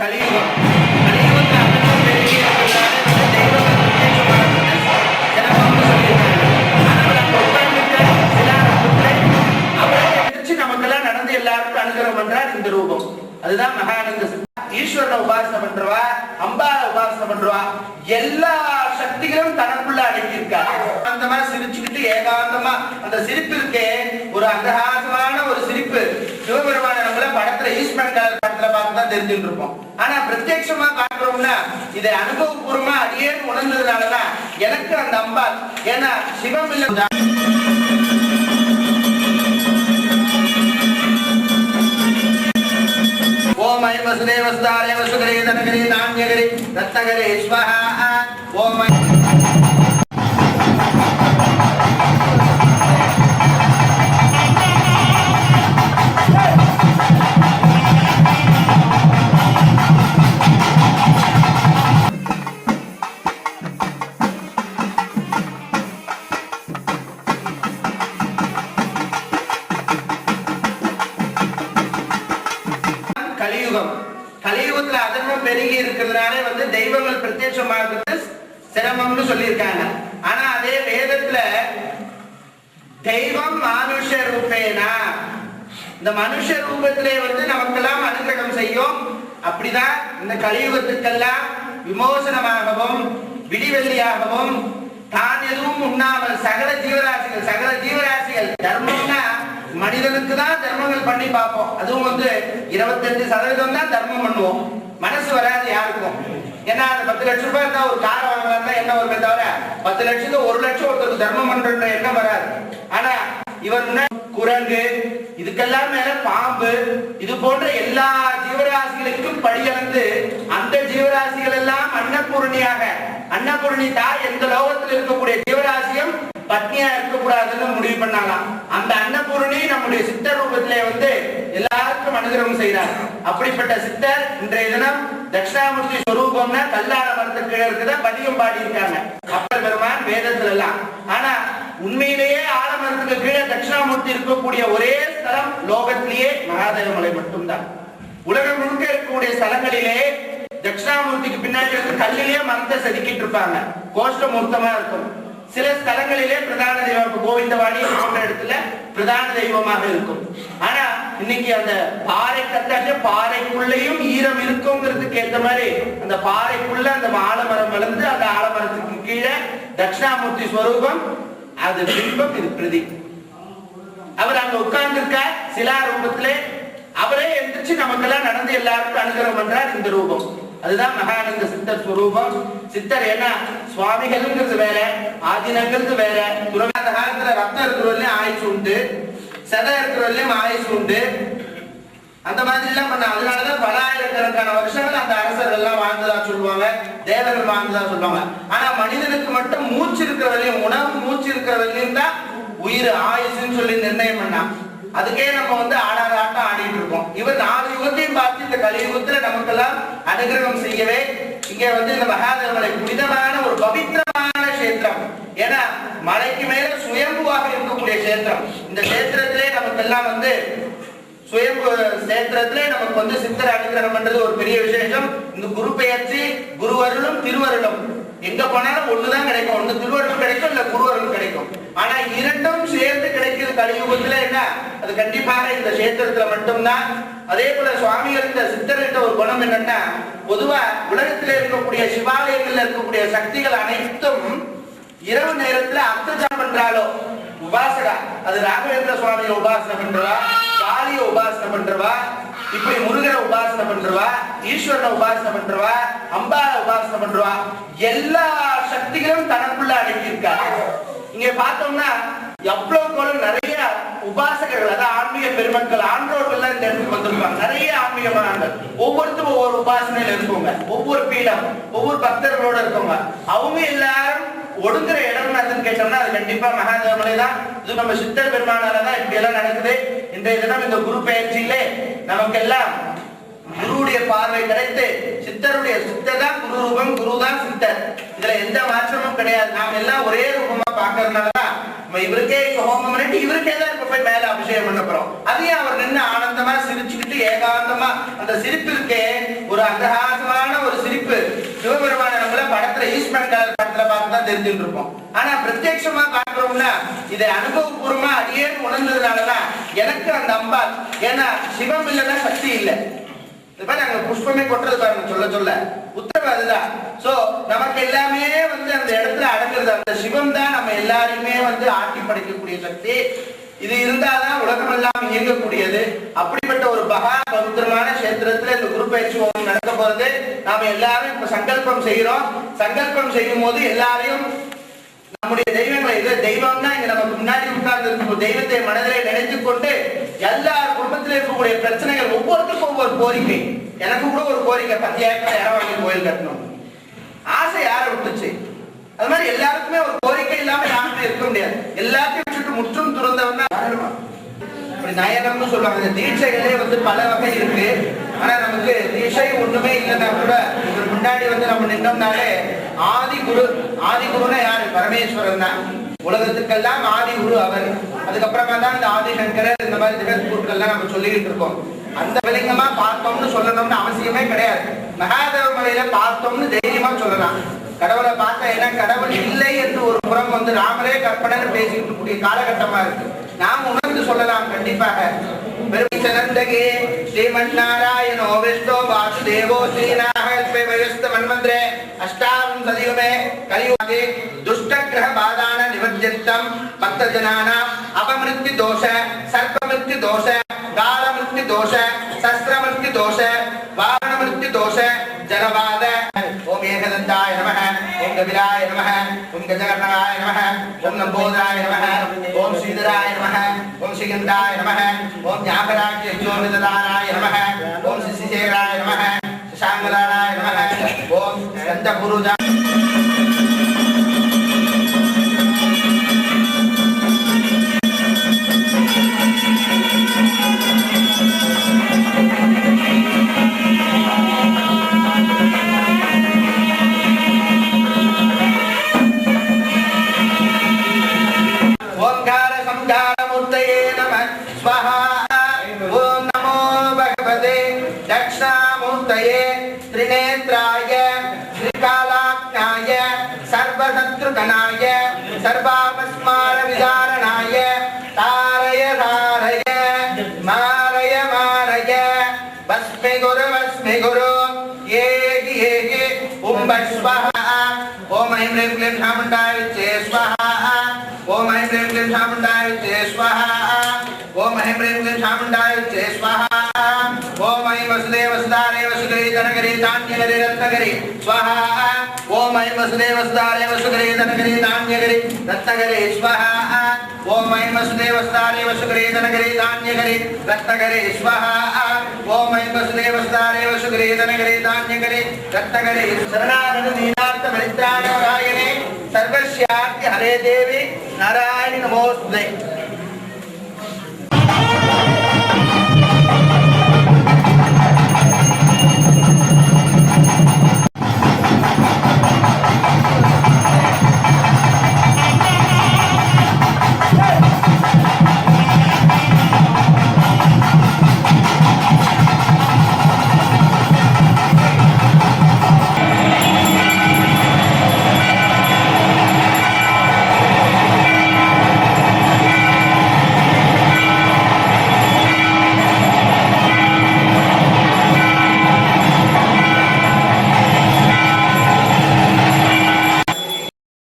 கலியுகம். நடந்து எல்லாருக்கும் அனுகிரகம் பண்றார் இந்த ரூபம். அதுதான் மகானந்த ஈஸ்வரனை உபாசனை பண்றவா? அம்பாவை உபாசனை பண்றவா? எல்லா சக்திகளும் தனக்குள்ள அடங்கியிருக்காரு அந்த மாதிரி சிரிச்சுக்கிட்டு ஏகாந்தமா. அந்த சிரிப்பு இருக்கே ஒரு அந்தகாசமான ஒரு சிரிப்பு. சிவபெருமான நம்மள படத்துல ஈஸ்வரன் தான் தெரிஞ்சுட்டு இருப்போம் ஆனா பிரத்யட்சமா பாக்குறோம்னா இதை அனுபவபூர்வமா அடியே உணர்ந்ததுனாலதான் எனக்கு அந்த அம்பாள் ஏன்னா சிவம் இல்லை. ஓமய ஐ வசுதேவஸ்தாரே வசுகரே தனகரே நாண்யகரே ரத்தகரே ஸ்வஹா. ஓமய பெருகி இருக்கிறதுனால வந்து தெய்வங்கள் பிரத்யட்சமாகிறது சிரமம்னு சொல்லியிருக்காங்க. ஆனா அதே வேதத்துல தெய்வம் மனுஷ ரூபேனா? இந்த மனுஷ ரூபத்திலே வந்து நமக்கெல்லாம் அனுகிரகம் செய்யும். அப்படிதான் இந்த கலியுகத்துக்கெல்லாம் விமோசனமாகவும் விடிவெள்ளியாகவும் தான் எதுவும் உண்ணாமல் சகல ஜீவராசிகள் சகல ஜீவராசிகள் தர்மம்னா மனிதனுக்கு தான் தர்மங்கள் பண்ணி பார்ப்போம். அதுவும் வந்து இருபத்தஞ்சு சதவீதம் தான் தர்மம் பண்ணுவோம். மனசு வராது யாருக்கும். ஏன்னா அந்த பத்து லட்சம் ரூபாய் இருந்தா ஒரு காரை வாங்கலாம் தான் என்ன வருமே தவிர பத்து லட்சத்துக்கு ஒரு லட்சம் ஒருத்தருக்கு தர்மம் பண்ற எண்ணம் வராது. ஆனா இவர் குரங்கு இதுக்கெல்லாம் மேல பாம்பு இது போன்ற எல்லா ஜீவராசிகளுக்கும் படியளந்து அந்த ஜீவராசிகள் எல்லாம் அன்னபூரணியாக அன்னபூரணி தாய் எந்த லோகத்தில் இருக்கக்கூடிய பத்னியா இருக்கக்கூடாதுன்னு முடிவு பண்ணாலாம் அந்த அன்னபூரணி நம்முடைய சித்தர் ரூபத்திலே வந்து எல்லாருக்கும் அனுகிரகம் செய்கிறார் அப்படிப்பட்ட சித்தர் இன்றைய தினம் தட்சிணாமூர்த்தி ஸ்வரூபம்னா கல்லாட மரத்துக்கு கீழே இருக்குதா? பதிகம் பாடி இருக்காங்க அப்பர் பெருமான் வேதத்துல எல்லாம் ஆனா உண்மையிலேயே ஆலமரத்துக்கு கீழே தட்சிணாமூர்த்தி இருக்கக்கூடிய ஒரே ஸ்தலம் லோகத்திலேயே மகாதேவ மலை மட்டும்தான். உலகம் முழுக்க இருக்கக்கூடிய ஸ்தலங்களிலே தட்சிணாமூர்த்திக்கு பின்னாடி இருக்க கல்லிலேயே மரத்தை செதுக்கிட்டு இருப்பாங்க. கோஷ்டமூர்த்தமா இருக்கும். சில ஸ்தலங்களிலே பிரதான தெய்வம் இப்ப கோவிந்தவாடி போன்ற இடத்துல பிரதான தெய்வமாக இருக்கும். ஆனா இன்னைக்கு அந்த பாறை கத்தாச்சு பாறைக்குள்ளேயும் ஈரம் இருக்குங்கிறதுக்கு ஏத்த மாதிரி அந்த பாறைக்குள்ள அந்த ஆலமரம் வளர்ந்து அந்த ஆலமரத்துக்கு கீழே தட்சிணாமூர்த்தி ஸ்வரூபம் அது பிம்பம் இது பிரதி. அவர் அங்க உட்கார்ந்து இருக்க சிலா ரூபத்திலே. அவரே எந்திரிச்சு நமக்கெல்லாம் நடந்து எல்லாருக்கும் அனுகிரகம் பண்றார் இந்த ரூபம். அதுதான் மகானந்த சித்தர் ஸ்வரூபம். சித்தர் ஏன்னா சுவாமிகள்ங்கிறது வேற ஆதினங்கிறது வேற. துறவி அந்த காலத்துல ரத்தம் இருக்கிறவர்களையும் ஆயுசு உண்டு செதை இருக்கிறவர்களையும் ஆயுசு உண்டு. அந்த மாதிரி எல்லாம் பண்ண அதனாலதான் பல ஆயிரக்கணக்கான வருஷங்கள் அந்த அரசர்கள் எல்லாம் வாழ்ந்ததா சொல்லுவாங்க தேவர்கள் வாழ்ந்ததா சொல்லுவாங்க. ஆனா மனிதனுக்கு மட்டும் மூச்சு இருக்கிறவரையும் உணவு மூச்சு இருக்கிறவரையும் தான் உயிர் ஆயுசுன்னு சொல்லி நிர்ணயம் பண்ணான் அதுக்கே நம்ம வந்து ஆடாத ஆட்டம் ஆடிட்டு இருக்கோம். இவர் நாலு யுகத்தையும் பார்த்து இந்த கலியுகத்துல நமக்கெல்லாம் அனுகிரகம் செய்யவே இங்க வந்து இந்த மலை புனிதமான ஒரு பவித்திரமான கஷேத்திரம். ஏன்னா மலைக்கு மேல சுயம்புவாக இருக்கக்கூடிய கஷேத்திரம். இந்த கஷேத்திரத்திலே நமக்கெல்லாம் வந்து சுயம்பு கஷேத்திரத்திலே நமக்கு வந்து சித்தர் அனுகிரகம் பண்றது ஒரு பெரிய விசேஷம். இந்த குரு பெயர்ச்சி குருவருளும் திருவருளும். எங்க போனாலும் ஒண்ணுதான் கிடைக்கும். ஒண்ணு திருவருளும் கிடைக்கும் இல்ல குருவருளும் கிடைக்கும். ஆனா இரண்டும் சேர்ந்து கிடைக்கிற கலியுகத்துல என்ன? அது கண்டிப்பாக இந்த கஷேத்திரத்துல மட்டும்தான். அதே போல சுவாமிகள் சித்தர்கிட்ட ஒரு குணம் என்னன்னா பொதுவா உலகத்துல இருக்கக்கூடிய சிவாலயங்கள்ல இருக்கக்கூடிய சக்திகள் அனைத்தும் இரவு நேரத்துல அர்த்தஜம் பண்றாலோ உபாசகா அது ராகவேந்திர சுவாமியை உபாசனை பண்றவா? காளிய உபாசனை பண்றவா? இப்படி முருகனை உபாசனை பண்றவா? ஈஸ்வரனை உபாசனை பண்றவா? அம்பாவை உபாசனை பண்றவா? எல்லா சக்திகளும் தனக்குள்ள அடங்கியிருக்காங்க. இங்க பார்த்தோம்னா எவ்வளவு நிறைய உபாசகர்கள் அதாவது ஆன்மீக பெருமக்கள் ஆன்றோர்கள் இந்த இடத்துக்கு வந்திருப்பாங்க. நிறைய ஆன்மீகமான ஒவ்வொருத்தரும் ஒவ்வொரு உபாசனையில இருக்கவங்க ஒவ்வொரு பீடம் ஒவ்வொரு பக்தர்களோட இருக்கவங்க அவங்க எல்லாரும் ஒடுங்குற இடம் அதுன்னு கேட்டோம்னா அது கண்டிப்பா மகாதேவமலை தான். இது நம்ம சித்தர் பெருமானால தான் இப்படி எல்லாம் நடக்குது. இன்றைய தினம் இந்த குரு பயிற்சியிலே நமக்கெல்லாம் குருவுடைய பார்வை கிடைத்து சித்தருடைய சித்தர் தான் குரு ரூபம் குரு தான் சித்தர். இதுல எந்த மாற்றமும் கிடையாது. நாம் எல்லாம் ஒரே ரூபமா பாக்குறதுனாலதான் நம்ம இவருக்கே ஹோமம் பண்ணிட்டு இவருக்கே தான் இப்ப போய் மேல அபிஷேகம் பண்ண போறோம். அதையும் அவர் நின்று ஆனந்தமா சிரிச்சுக்கிட்டு ஏகாந்தமா அந்த சிரிப்பு இருக்கே ஒரு அந்தகாசமான ஒரு சிரிப்பு. சிவபெருமான நம்மள படத்துல ஈஸ்வரன் கலர் படத்துல பார்த்து தான் தெரிஞ்சுட்டு இருப்போம். ஆனா பிரத்யட்சமா பார்க்கிறோம்னா இதை அனுபவபூர்வமா அடியே உணர்ந்ததுனாலதான் எனக்கு அந்த அம்பாள் ஏன்னா சிவம் இல்லைன்னா சக்தி இல்லை. இது மாதிரி அங்க புஷ்பமே கொட்டுறது பாருங்க சொல்ல சொல்ல. உத்தரவு அதுதான். சோ நமக்கு எல்லாமே வந்து அந்த இடத்துல அடங்குறது அந்த சிவம் தான் நம்ம எல்லாரையுமே வந்து ஆட்டி படைக்கக்கூடிய சக்தி. இது இருந்தாதான் உலகம் எல்லாம் இயங்கக்கூடியது. அப்படிப்பட்ட ஒரு மகா பவித்திரமான கஷேத்திரத்துல இந்த குரு பயிற்சி ஹோமம் நடக்க போறது. நாம எல்லாரும் இப்ப சங்கல்பம் செய்கிறோம். சங்கல்பம் செய்யும் போது எல்லாரையும் நம்முடைய தெய்வங்களை இது தெய்வம் தான் இங்க நமக்கு முன்னாடி உட்கார்ந்து இருக்கும் தெய்வத்தை மனதிலே நினைத்துக் கொண்டு எல்லார் குடும்பத்திலே இருக்கக்கூடிய பிரச்சனைகள் ஒவ்வொருத்துக்கும் ஒவ்வொரு கோரிக்கை. எனக்கு கூட ஒரு கோரிக்கை பத்தியாயிரம் இடம் வாங்கி கோயில் கட்டணும்? ஆசை யாரை விட்டுச்சு? அது மாதிரி எல்லாருக்குமே ஒரு கோரிக்கை இல்லாம யாருமே இருக்க முடியாது. எல்லாத்தையும் விட்டுட்டு முற்றும் துறந்தவன் தான் இப்படி நயனம்னு சொல்லுவாங்க. இந்த தீட்சைகளே வந்து பல வகை இருக்கு. ஆனா நமக்கு தீட்சை ஒண்ணுமே இல்லைன்னா கூட இதுக்கு முன்னாடி வந்து நம்ம நின்றோம்னாலே ஆதி குரு ஆதி குருன்னா யாரு? பரமேஸ்வரன் தான். உலகத்துக்கெல்லாம் ஆதி குரு அவர். அதுக்கப்புறமா தான் இந்த ஆதி சங்கரர் இந்த மாதிரி ஜெகத்குருக்கள்லாம் நம்ம சொல்லிக்கிட்டு இருக்கோம். அந்த விலிங்கமா பார்த்தோம்னு சொல்லணும்னு அவசியமே கிடையாது. மகாதேவ மலையில பார்த்தோம்னு தைரியமா சொல்லலாம். கடவுளை பார்த்தா ஏன்னா கடவுள் இல்லை என்று ஒரு புறம் வந்து ராமரே கற்பனை பேசிட்டு கூடிய காலகட்டமா இருக்கு. நாம் உணர்ந்து சொல்லலாம் கண்டிப்பாக. பெருமிச்சனந்தகே ஸ்ரீமன் நாராயணோ விஷ்ணோ வாசுதேவோ ஸ்ரீநாகல்பே வயஸ்த மன்மந்திரே. அஷ்டாவும் சதியுமே கலியு दोष शस्त्र मृत्यु दोष वाहन मृत्यु दोष जनवाद ओम एकदंताय नमः ओम कपिलाय नमः ओम गजकर्णकाय नमः ओम नंबोधराय नमः ओम श्रीधराय नमः ओम श्रीगंधाय नमः ओम ज्ञापराज्य ज्योतिदाराय नमः ओम शिशिशेखराय नमः शशांगलाय नमः ओम स्कंदपुरुजा मूर्तये नमः स्वाहा ॐ नमो भगवते दक्षिणामूर्तये त्रिनेत्राय त्रिकालाज्ञाय सर्वशत्रुघ्नाय सर्वापस्मारविदारणाय तारय तारय मारय मारय भस्मि गुरु भस्मि गुरु ఏకి ఏకి ఓం భై స్వాహ ఓం ఐం రేం క్లీం ధామంటాయ చే స్వాహ ஓம் ஐம் ஹ்ரீம் க்ளீம் சாமுண்டாய விச்சே ஸ்வஹா ஓம் ஐம் ஹ்ரீம் க்ளீம் சாமுண்டாய விச்சே ஸ்வஹா ஓம் ஐம் வசுதேவ வசுதாரே வசுகரே தனகரே தான்யகரே ரத்னகரே ஸ்வஹா ஓம் ஐம் வசுதேவ வசுதாரே வசுகரே தனகரே தான்யகரே ரத்னகரே ஸ்வஹா ஓம் ஐம் வசுதேவ வசுதாரே வசுகரே தனகரே தான்யகரே ரத்னகரே ஸ்வஹா ஓம் ஐம் வசுதேவ வசுதாரே வசுகரே தனகரே தான்யகரே ரத்னகரே சரணாகத தீனார்த்த பரித்ராண సర్వశ్యాతి హరే దేవి నారాయణ నమోస్తుదే